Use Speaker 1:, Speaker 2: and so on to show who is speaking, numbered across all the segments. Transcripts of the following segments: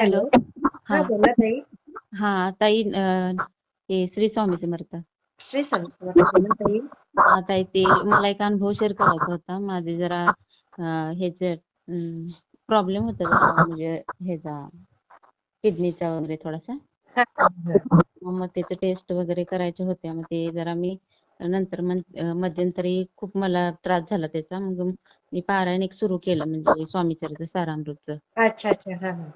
Speaker 1: Hello.
Speaker 2: हा
Speaker 1: बोला ताई.
Speaker 2: हा ताई ते श्री स्वामी समर्थ
Speaker 1: श्री बोला ताई.
Speaker 2: हा ताई ते मला एक अनुभव शेअर करायचा होता. माझे जरा ह्याचे प्रॉब्लेम होता जरा म्हणजे ह्याचा किडनीचा वगैरे थोडासा. मग त्याचे टेस्ट वगैरे करायचे होते. मग ते जरा मी नंतर मध्यंतरी खूप मला त्रास झाला त्याचा. मग मी पारायण एक सुरू केलं म्हणजे स्वामीचरित्र सारामृतचं.
Speaker 1: अच्छा अच्छा. हा हा.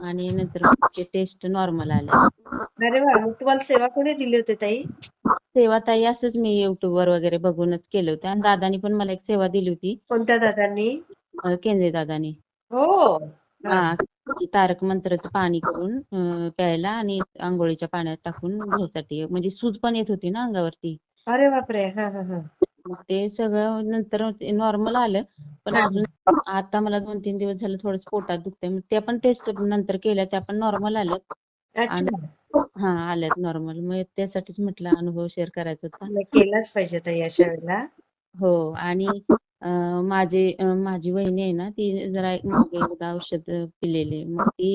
Speaker 2: आणि नंतर ते टेस्ट नॉर्मल आले.
Speaker 1: अरे वा. तुम्हाला सेवा कोणी दिली होती ताई?
Speaker 2: सेवा ताई असंच मी युट्यूब वर वगैरे बघूनच केले होते. आणि दादानी पण मला एक सेवा दिली होती.
Speaker 1: कोणत्या दादांनी?
Speaker 2: केंद्रे दादानी.
Speaker 1: हो.
Speaker 2: तारक मंत्राचं पाणी करून प्यायला आणि आंघोळीच्या पाण्यात टाकून घ्यायसाठी. म्हणजे सूज पण येत होती ना अंगावरती.
Speaker 1: अरे बापरे! हा हा हा.
Speaker 2: ते सगळं नंतर नॉर्मल आलं. पण
Speaker 1: हा.
Speaker 2: अजून आता मला दोन तीन दिवस झालं थोडं पोटात दुखतंय. मग त्या पण टेस्ट नंतर केल्या त्या पण नॉर्मल आल्यात.
Speaker 1: अच्छा.
Speaker 2: हा आल्यात नॉर्मल मग त्यासाठीच म्हटलं अनुभव शेअर करायचा होता.
Speaker 1: नाही, केलाच पाहिजे ताई अशा वेळेला.
Speaker 2: हो आणि अं, माझे अं, माझी वहिनी आहे ना ती जरा एक मागे एकदा औषध पिलेले मग ती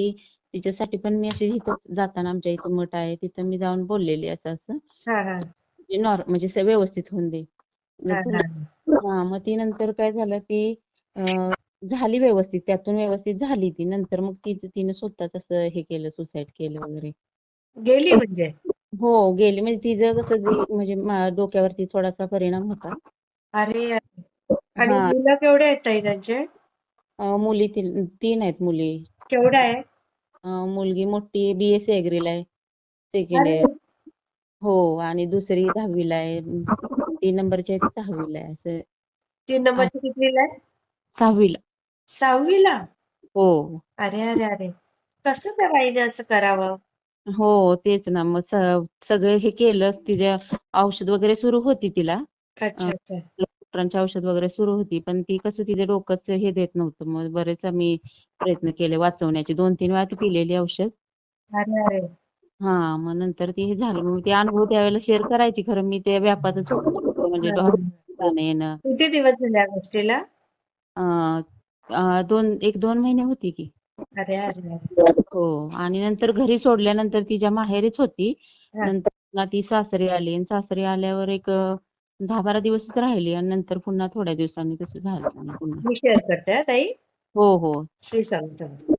Speaker 2: तिच्यासाठी पण मी अशी इथं जाताना आमच्या इथं मठ आहे. तिथं मी जाऊन बोललेली असं असं.
Speaker 1: हा हा.
Speaker 2: म्हणजे नॉर्म म्हणजे व्यवस्थित होऊन दे
Speaker 1: हा
Speaker 2: मग ती- नंतर काय झालं ती झाली व्यवस्थित त्यातून व्यवस्थित झाली ती. नंतर मग तिचं तिनं स्वतःच असं हे केलं सुसाईड केलं वगैरे.
Speaker 1: गेली म्हणजे?
Speaker 2: हो गेली. म्हणजे तिचं कसं म्हणजे डोक्यावरती थोडासा परिणाम होता.
Speaker 1: अरे अरे. आणि मुलं केवढे आहेत ताई त्यांचे?
Speaker 2: मुली तीन आहेत मुली.
Speaker 1: केवढ्या आहे
Speaker 2: मुलगी मोठी बीएससी ऍग्रीला आहे. सेकंड इयर हो आणि दुसरी दहावीला आहे. तीन नंबरची आहे ती सहावीला आहे असं.
Speaker 1: तीन नंबरची कितवीला आहे?
Speaker 2: सहावीला.
Speaker 1: सहावीला?
Speaker 2: हो.
Speaker 1: अरे अरे अरे. कसं बाईने असं करावं?
Speaker 2: हो तेच ना. मग स- सगळं हे केलं तिच्या औषध वगैरे सुरू होती तिला.
Speaker 1: अच्छा अच्छा.
Speaker 2: डॉक्टरांची औषध वगैरे सुरू होती पण ती कसं तिच्या डोकंच हे देत नव्हतं. मग बरेच आम्ही प्रयत्न केले वाचवण्याचे. दोन तीन वेळा ती पिलेली औषध.
Speaker 1: अरे अरे.
Speaker 2: हा मग नंतर ते हे झालं. मग ते अनुभव त्यावेळेला शेअर करायची. खरं मी ते व्यापातच होते. म्हणजे. डॉक्टर जाणं येणं.
Speaker 1: किती दिवस झाले या गोष्टीला?
Speaker 2: अं, अं, दोन एक दोन महिने होती की.
Speaker 1: अरे अरे अरे.
Speaker 2: हो आणि नंतर घरी सोडल्यानंतर तिच्या माहेरीच होती
Speaker 1: हा.
Speaker 2: नंतर पुन्हा ती सासरी आली. आणि सासरी आल्यावर एक अं, दहा बारा दिवसच राहिली. आणि नंतर पुन्हा थोड्या दिवसांनी तसं झालं. आणि पुन्हा.
Speaker 1: मी शेअर करते हा ताई.
Speaker 2: हो हो.
Speaker 1: श्री स्वामी समर्थ.